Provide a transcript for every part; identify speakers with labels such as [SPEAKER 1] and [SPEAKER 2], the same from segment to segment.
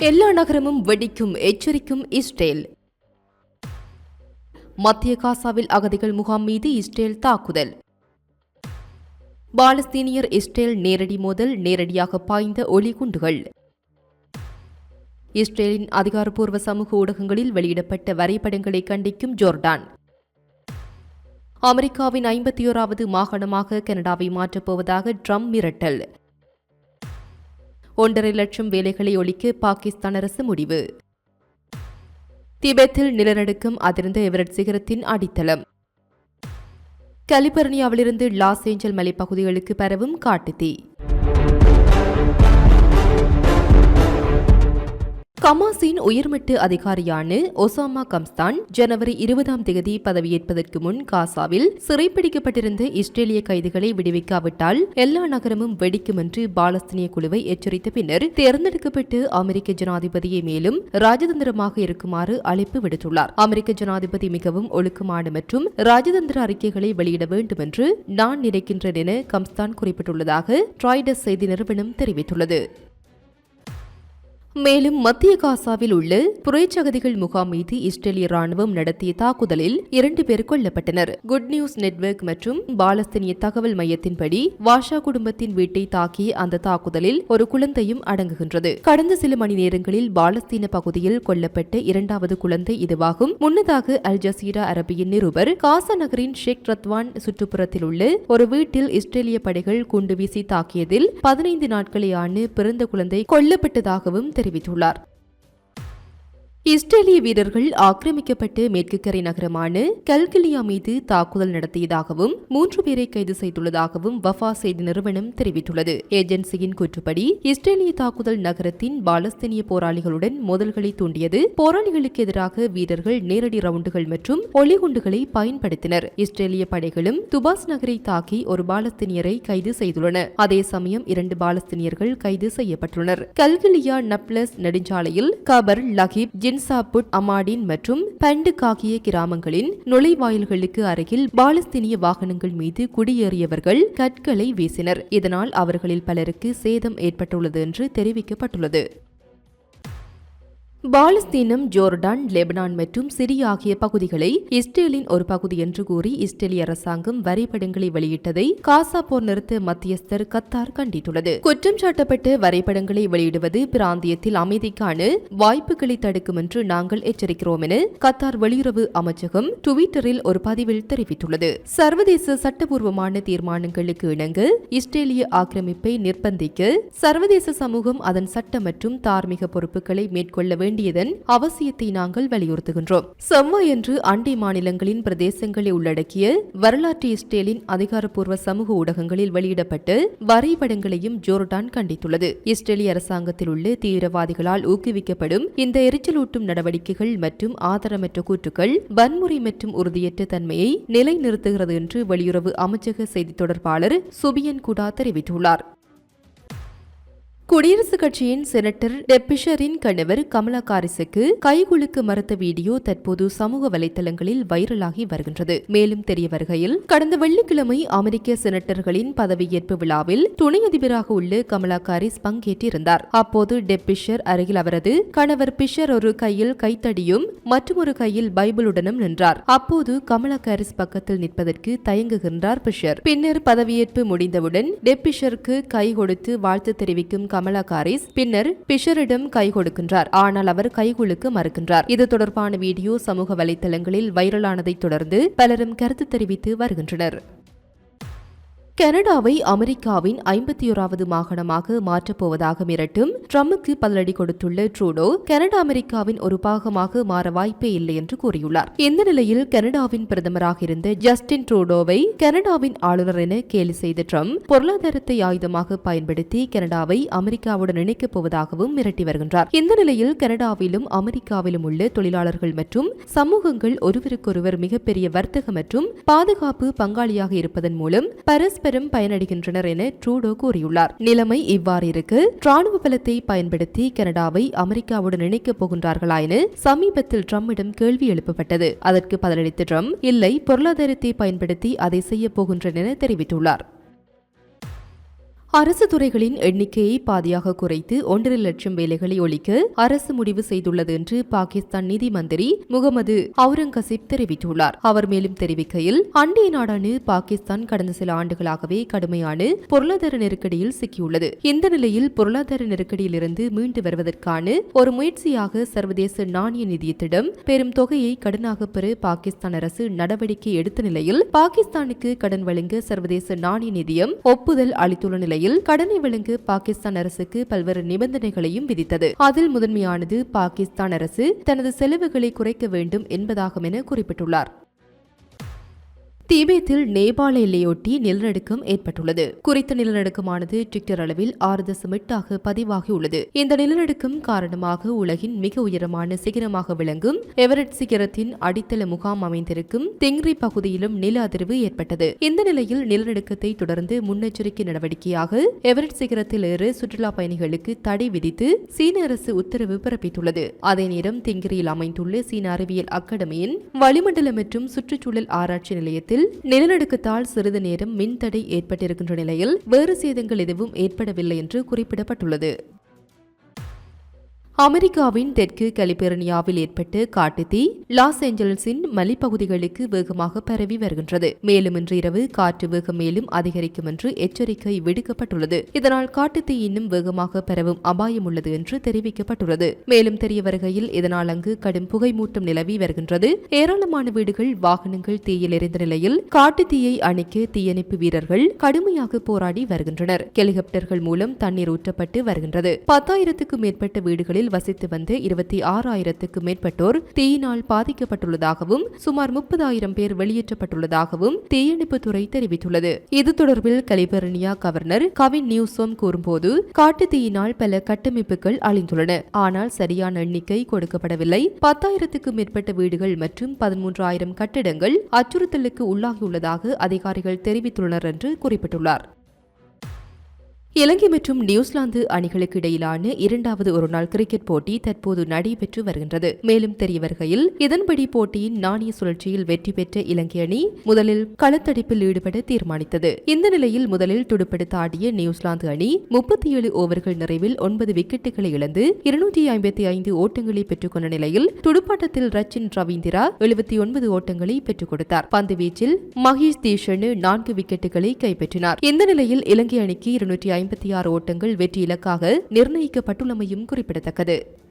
[SPEAKER 1] எல்லா நகரமும் வெடிக்கும் எச்சரிக்கும் இஸ்ரேல். மத்திய காசாவில் அகதிகள் முகாம் மீது இஸ்ரேல் தாக்குதல். பாலஸ்தீனியர் இஸ்ரேல் நேரடி மோதல் நேரடியாக பாய்ந்த ஒளி குண்டுகள். இஸ்ரேலின் அதிகாரப்பூர்வ சமூக ஊடகங்களில் வெளியிடப்பட்ட வரைபடங்களை கண்டிக்கும் ஜோர்டான். அமெரிக்காவின் ஐம்பத்தி ஓராவது மாகாணமாக கனடாவை மாற்றப்போவதாக ட்ரம்ப் மிரட்டல். ஒன்றரை லட்சம் வேலைகளை ஒழிக்க பாகிஸ்தான் அரசு முடிவு. திபெத்தில் நிலநடுக்கம் அதிர்ந்த எவரட் சிகரத்தின் அடித்தளம். கலிபர்னியாவிலிருந்து லாஸ் ஏஞ்சல் மலைப்பகுதிகளுக்கு பரவும் காட்டுத்தீ. கமாஸின் உயர்மட்ட அதிகாரியான ஒசாமா கம்ஸ்தான் ஜனவரி இருபதாம் தேதி பதவியேற்பதற்கு முன் காசாவில் சிறைப்பிடிக்கப்பட்டிருந்த இஸ்ரேலிய கைதிகளை விடுவிக்காவிட்டால் எல்லா நகரமும் வெடிக்கும் என்று பாலஸ்தீனிய குழுவை எச்சரித்த பின்னர் தேர்ந்தெடுக்கப்பட்டு அமெரிக்க ஜனாதிபதியை மேலும் ராஜதந்திரமாக இருக்குமாறு அழைப்பு விடுத்துள்ளார். அமெரிக்க ஜனாதிபதி மிகவும் ஒழுக்கமான மற்றும் ராஜதந்திர அறிக்கைகளை வெளியிட வேண்டும் என்று நான் நினைக்கின்றேன் என கம்ஸ்தான் குறிப்பிட்டுள்ளதாக ட்ராய்டஸ் செய்தி நிறுவனம் தெரிவித்துள்ளது. மேலும் மத்திய காசாவில் உள்ள புரைச்சகதிகள் முகாம் மீது இஸ்ரேலிய ராணுவம் நடத்திய தாக்குதலில் இரண்டு பேர் கொல்லப்பட்டனர். குட் நியூஸ் நெட்வொர்க் மற்றும் பாலஸ்தீனிய தகவல் மையத்தின்படி வாஷா குடும்பத்தின் வீட்டை தாக்கிய அந்த தாக்குதலில் ஒரு குழந்தையும் அடங்குகின்றது. கடந்த சில மணி நேரங்களில் பாலஸ்தீன பகுதியில் கொல்லப்பட்ட இரண்டாவது குழந்தை இதுவாகும். முன்னதாக அல் ஜசீரா அரபியின் நிருபர் காசா நகரின் ஷேக் ரத்வான் சுற்றுப்புறத்தில் உள்ள ஒரு வீட்டில் இஸ்ரேலிய படைகள் குண்டு வீசி தாக்கியதில் பதினைந்து நாட்களே ஆண்டு பிறந்த குழந்தை கொல்லப்பட்டதாகவும் தெரிவித்துள்ளார் இஸ்ரேலிய வீரர்கள் ஆக்கிரமிக்கப்பட்டு மேற்கு கரை நகரமான கல்கிலியா மீது தாக்குதல் நடத்தியதாகவும் மூன்று பேரை கைது செய்துள்ளதாகவும் வஃபா செய்தி நிறுவனம் தெரிவித்துள்ளது. ஏஜென்சியின் கூற்றுப்படி இஸ்ரேலிய தாக்குதல் நகரத்தின் பாலஸ்தீனிய போராளிகளுடன் மோதல்களை தூண்டியது போராளிகளுக்கு எதிராக வீரர்கள் நேரடி ரவுண்டுகள் மற்றும் ஒளிகுண்டுகளை பயன்படுத்தினர். இஸ்ரேலிய படைகளும் துபாஸ் நகரை தாக்கி ஒரு பாலஸ்தீனியரை கைது செய்துள்ளன. அதே சமயம் இரண்டு பாலஸ்தீனியர்கள் கைது செய்யப்பட்டுள்ளனர். கல்கிலியா நப்லஸ் நெடுஞ்சாலையில் கபர் லஹிப் ஜின்சாபுட் அமாடின் மற்றும் பண்டுக் ஆகிய கிராமங்களின் நுழைவாயில்களுக்கு அருகில் பாலஸ்தீனிய வாகனங்கள் மீது குடியேறியவர்கள் கற்களை வீசினர். இதனால் அவர்களில் பலருக்கு சேதம் ஏற்பட்டுள்ளது என்று தெரிவிக்கப்பட்டுள்ளது. பாலஸ்தீனம் ஜோர்டான் லெபனான் மற்றும் சிரியா ஆகிய பகுதிகளை இஸ்ரேலின் ஒரு பகுதி என்று கூறி இஸ்ரேலிய அரசாங்கம் வரைபடங்களை வெளியிட்டதை காசா போர் நிறுத்த மத்தியஸ்தர் கத்தார் கண்டித்துள்ளது. குற்றம் சாட்டப்பட்ட வரைபடங்களை வெளியிடுவது பிராந்தியத்தில் அமைதிக்கான வாய்ப்புகளை தடுக்கும் என்று நாங்கள் எச்சரிக்கிறோம் என கத்தார் வெளியுறவு அமைச்சகம் டுவிட்டரில் ஒரு பதிவில் தெரிவித்துள்ளது. சர்வதேச சட்டபூர்வமான தீர்மானங்களுக்கு இணங்க இஸ்ரேலிய ஆக்கிரமிப்பை நிர்பந்திக்க சர்வதேச சமூகம் அதன் சட்ட மற்றும் தார்மீக பொறுப்புகளை மேற்கொள்ள வேண்டும் வேண்டியதன் அவசியத்தை நாங்கள் வலியுறுத்துகின்றோம். செவ்வாயன்று அண்டை மாநிலங்களின் பிரதேசங்களை உள்ளடக்கிய வரலாற்று இஸ்ரேலின் அதிகாரப்பூர்வ சமூக ஊடகங்களில் வெளியிடப்பட்டு வரைபடங்களையும் ஜோர்டான் கண்டித்துள்ளது. இஸ்ரேலிய அரசாங்கத்தில் உள்ள தீவிரவாதிகளால் ஊக்குவிக்கப்படும் இந்த எரிச்சலூட்டும் நடவடிக்கைகள் மற்றும் ஆதாரமற்ற கூற்றுக்கள் வன்முறை மற்றும் உறுதியற்ற தன்மையை நிலைநிறுத்துகிறது என்று வெளியுறவு அமைச்சக செய்தி தொடர்பாளர் சுபியன் குடா தெரிவித்துள்ளார். குடியரசுக் கட்சியின் செனட்டர் டெப்பிஷரின் கணவர் கமலா காரிஸுக்கு கைகுலுக்கு மறுத்த வீடியோ தற்போது சமூக வலைதளங்களில் வைரலாகி வருகின்றது. மேலும் தெரிய வருகையில் கடந்த வெள்ளிக்கிழமை அமெரிக்க செனட்டர்களின் பதவியேற்பு விழாவில் துணை அதிபராக உள்ள கமலா காரிஸ் பங்கேற்றிருந்தார். அப்போது டெப்பிஷர் அருகில் அவரது கணவர் பிஷர் ஒரு கையில் கைத்தடியும் மற்றொரு கையில் பைபிளுடனும் நின்றார். அப்போது கமலா காரிஸ் பக்கத்தில் நிற்பதற்கு தயங்குகின்றார் பிஷர். பின்னர் பதவியேற்பு முடிந்தவுடன் டெப்பிஷருக்கு கை கொடுத்து வாழ்த்து தெரிவிக்கும் கமலா காரிஸ் பின்னர் பிஷரிடம் கை கொடுக்கின்றார். ஆனால் அவர் கைகுலுக்கு மறுக்கின்றார். இது தொடர்பான வீடியோ சமூக வலைதளங்களில் வைரலானதைத் தொடர்ந்து பலரும் கருத்து தெரிவித்து வருகின்றனர். கனடாவை அமெரிக்காவின் ஐம்பத்தி ஓராவது மாகாணமாக மாற்றப்போவதாக மிரட்டும் ட்ரம்புக்கு பதிலடி கொடுத்துள்ள ட்ரூடோ கனடா அமெரிக்காவின் ஒரு பாகமாக மாற வாய்ப்பே இல்லை என்று கூறியுள்ளார். இந்த நிலையில் கனடாவின் பிரதமராக இருந்த ஜஸ்டின் ட்ரூடோவை கனடாவின் ஆளுநர் என கேலி செய்த ட்ரம்ப் பொருளாதாரத்தை ஆயுதமாக பயன்படுத்தி கனடாவை அமெரிக்காவுடன் இணைக்கப் போவதாகவும் மிரட்டி வருகின்றார். இந்த நிலையில் கனடாவிலும் அமெரிக்காவிலும் உள்ள தொழிலாளர்கள் மற்றும் சமூகங்கள் ஒருவருக்கொருவர் மிகப்பெரிய வர்த்தக மற்றும் பாதுகாப்பு பங்காளியாக இருப்பதன் மூலம் பரஸ்பர பெரும் பயனடைகின்றனர் என ட்ரூடோ கூறியுள்ளார். நிலைமை இவ்வாறு இருக்கு. ராணுவ பலத்தை பயன்படுத்தி கனடாவை அமெரிக்காவுடன் இணைக்கப் போகின்றார்களா என சமீபத்தில் ட்ரம்பிடம் கேள்வி எழுப்பப்பட்டது. அதற்கு பதிலளித்த ட்ரம்ப் இல்லை பொருளாதாரத்தை பயன்படுத்தி அதை செய்ய போகின்றனர் என தெரிவித்துள்ளார். அரசு துறைகளின் எண்ணிக்கையை பாதியாக குறைத்து ஒன்றரை லட்சம் வேலைகளை ஒழிக்க அரசு முடிவு செய்துள்ளது என்று பாகிஸ்தான் நிதி மந்திரி முகமது அவுரங்கசீப் தெரிவித்துள்ளார். அவர் மேலும் தெரிவிக்கையில் அண்டைய நாடான பாகிஸ்தான் கடந்த சில ஆண்டுகளாகவே கடுமையான பொருளாதார நெருக்கடியில் சிக்கியுள்ளது. இந்த நிலையில் பொருளாதார நெருக்கடியிலிருந்து மீண்டு வருவதற்கான ஒரு முயற்சியாக சர்வதேச நாணய நிதியத்திடம் பெரும் தொகையை கடனாக பெற பாகிஸ்தான் அரசு நடவடிக்கை எடுத்த நிலையில் பாகிஸ்தானுக்கு கடன் வழங்க சர்வதேச நாணய நிதியம் ஒப்புதல் அளித்துள்ள நிலையில் கடனை வழங்க பாகிஸ்தான் அரசுக்கு பல்வேறு நிபந்தனைகளையும் விதித்தது. அதில் முதன்மையானது பாகிஸ்தான் அரசு தனது செலவுகளை குறைக்க வேண்டும் என்பதாகும் என குறிப்பிட்டுள்ளார். திபேத்தில் நேபாள எல்லையொட்டி நிலநடுக்கம் ஏற்பட்டுள்ளது. குறித்த நிலநடுக்கமானது ட்விட்டர் அளவில் ஆறு தசம் எட்டாக பதிவாகியுள்ளது. இந்த நிலநடுக்கம் காரணமாக உலகின் மிக உயரமான சிகரமாக விளங்கும் எவரெட் சிகரத்தின் அடித்தள முகாம் அமைந்திருக்கும் திங்ரி பகுதியிலும் நில அதிர்வு ஏற்பட்டது. இந்த நிலையில் நிலநடுக்கத்தை தொடர்ந்து முன்னெச்சரிக்கை நடவடிக்கையாக எவரெட் சிகரத்தில் ஏறு சுற்றுலா பயணிகளுக்கு தடை விதித்து சீன அரசு உத்தரவு பிறப்பித்துள்ளது. அதே நேரம் திங்கிரியில் அமைந்துள்ள சீன அறிவியல் அகாடமியின் வளிமண்டல மற்றும் சுற்றுச்சூழல் ஆராய்ச்சி நிலையத்தில் நிலநடுக்கத்தால் சிறிது நேரம் மின்தடை ஏற்பட்டிருக்கின்ற நிலையில் வேறு சேதங்கள் எதுவும் ஏற்படவில்லை என்று குறிப்பிடப்பட்டுள்ளது. அமெரிக்காவின் தெற்கு கலிபோர்னியாவில் ஏற்பட்டு காட்டுத்தீ லாஸ் ஏஞ்சல்ஸின் மலைப்பகுதிகளுக்கு வேகமாக பரவி வருகின்றது. மேலும் இன்று இரவு காற்று வேகம் மேலும் அதிகரிக்கும் என்று எச்சரிக்கை விடுக்கப்பட்டுள்ளது. இதனால் காட்டுத்தீ இன்னும் வேகமாக பரவும் அபாயம் உள்ளது என்று தெரிவிக்கப்பட்டுள்ளது. மேலும் தெரிய வருகையில் இதனால் அங்கு கடும் புகைமூட்டம் நிலவி வருகின்றது. ஏராளமான வீடுகள் வாகனங்கள் தீயில் எரிந்த நிலையில் காட்டுத்தீயை அணைக்க தீயணைப்பு வீரர்கள் கடுமையாக போராடி வருகின்றனர். ஹெலிகாப்டர்கள் மூலம் தண்ணீர் ஊற்றப்பட்டு வருகின்றது. பத்தாயிரத்துக்கும் மேற்பட்ட வீடுகளில் பகுதியில் வசித்து வந்த இருபத்தி ஆறாயிரத்துக்கு மேற்பட்டோர் தீயினால் பாதிக்கப்பட்டுள்ளதாகவும் சுமார் முப்பதாயிரம் பேர் வெளியேற்றப்பட்டுள்ளதாகவும் தீயணைப்புத்துறை தெரிவித்துள்ளது. இது தொடர்பில் கலிபர்னியா கவர்னர் கவின் நியூசோம் கூறும்போது காட்டு தீயினால் பல கட்டமைப்புகள் அழிந்துள்ளன. ஆனால் சரியான எண்ணிக்கை கொடுக்கப்படவில்லை. பத்தாயிரத்துக்கும் மேற்பட்ட வீடுகள் மற்றும் பதிமூன்றாயிரம் கட்டிடங்கள் அச்சுறுத்தலுக்கு உள்ளாகியுள்ளதாக அதிகாரிகள் தெரிவித்துள்ளனர் என்று குறிப்பிட்டுள்ளார். இலங்கை மற்றும் நியூசிலாந்து அணிகளுக்கு இடையிலான இரண்டாவது ஒருநாள் கிரிக்கெட் போட்டி தற்போது நடைபெற்று வருகின்றது. மேலும் தெரிய வருகையில் இதன்படி போட்டியின் நாணய சுழற்சியில் வெற்றி பெற்ற இலங்கை அணி முதலில் களத்தடிப்பில் ஈடுபட தீர்மானித்தது. இந்த நிலையில் முதலில் துடுப்படுத்த ஆடிய நியூசிலாந்து அணி முப்பத்தி ஏழு ஓவர்கள் நிறைவில் ஒன்பது விக்கெட்டுகளை இழந்து இருநூற்றி ஐம்பத்தி ஐந்து ஓட்டங்களை பெற்றுக்கொண்ட நிலையில் துடுப்பாட்டத்தில் ரச்சின் ரவீந்திரா எழுபத்தி ஒன்பது ஓட்டங்களை பெற்றுக் கொடுத்தார். பந்து வீச்சில் மகேஷ் தீஷனு நான்கு விக்கெட்டுகளை கைப்பற்றினார். இந்த நிலையில் இலங்கை அணிக்கு இருநூற்றி ஐம்பத்தி ஆறு ஓட்டங்கள் வெற்றி இலக்காக நிர்ணயிக்கப்பட்டுள்ளமையும் குறிப்பிடத்தக்கது.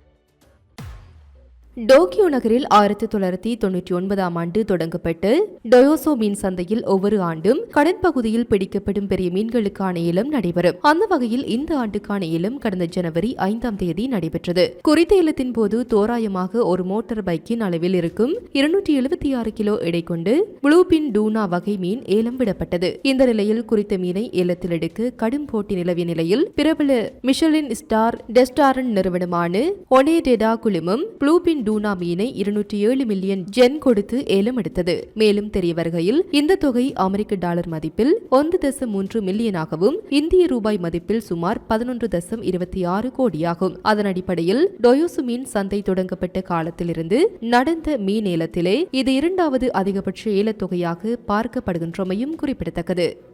[SPEAKER 1] டோக்கியோ நகரில் ஆயிரத்தி தொள்ளாயிரத்தி தொன்னூற்றி ஒன்பதாம் ஆண்டு தொடங்கப்பட்டு டொயோசோ மீன் சந்தையில் ஒவ்வொரு ஆண்டும் கடற்பகுதியில் பிடிக்கப்படும் பெரிய மீன்களுக்கான ஏலம் நடைபெறும். அந்த வகையில் இந்த ஆண்டுக்கான ஏலம் கடந்த ஜனவரி ஐந்தாம் தேதி நடைபெற்றது. குறித்த ஏலத்தின் போது தோராயமாக ஒரு மோட்டார் பைக்கின் அளவில் இருக்கும் இருநூற்றி எழுபத்தி ஆறு கிலோ எடை கொண்டு புளூபின் டூனா வகை மீன் ஏலம் விடப்பட்டது. இந்த நிலையில் குறித்த மீனை ஏலத்தில் எடுக்க கடும் போட்டி நிலவிய நிலையில் பிரபல மிஷலின் ஸ்டார் டெஸ்டாரன் நிறுவனமான ஒனேடெடா குழுமம் புளூபின் டூனா மீனை இருநூற்றி ஏழு மில்லியன் ஜென் கொடுத்து ஏலம் எடுத்தது. மேலும் தெரிய வருகையில் இந்த தொகை அமெரிக்க டாலர் மதிப்பில் ஒன்று தசம் மூன்று மில்லியனாகவும் இந்திய ரூபாய் மதிப்பில் சுமார் பதினொன்று தசம் இருபத்தி ஆறு கோடியாகும். அதன் அடிப்படையில் டொயோசு மீன் சந்தை தொடங்கப்பட்ட காலத்திலிருந்து நடந்த மீன் ஏலத்திலே இது இரண்டாவது அதிகபட்ச ஏலத்தொகையாக பார்க்கப்படுகின்றமையும் குறிப்பிடத்தக்கது.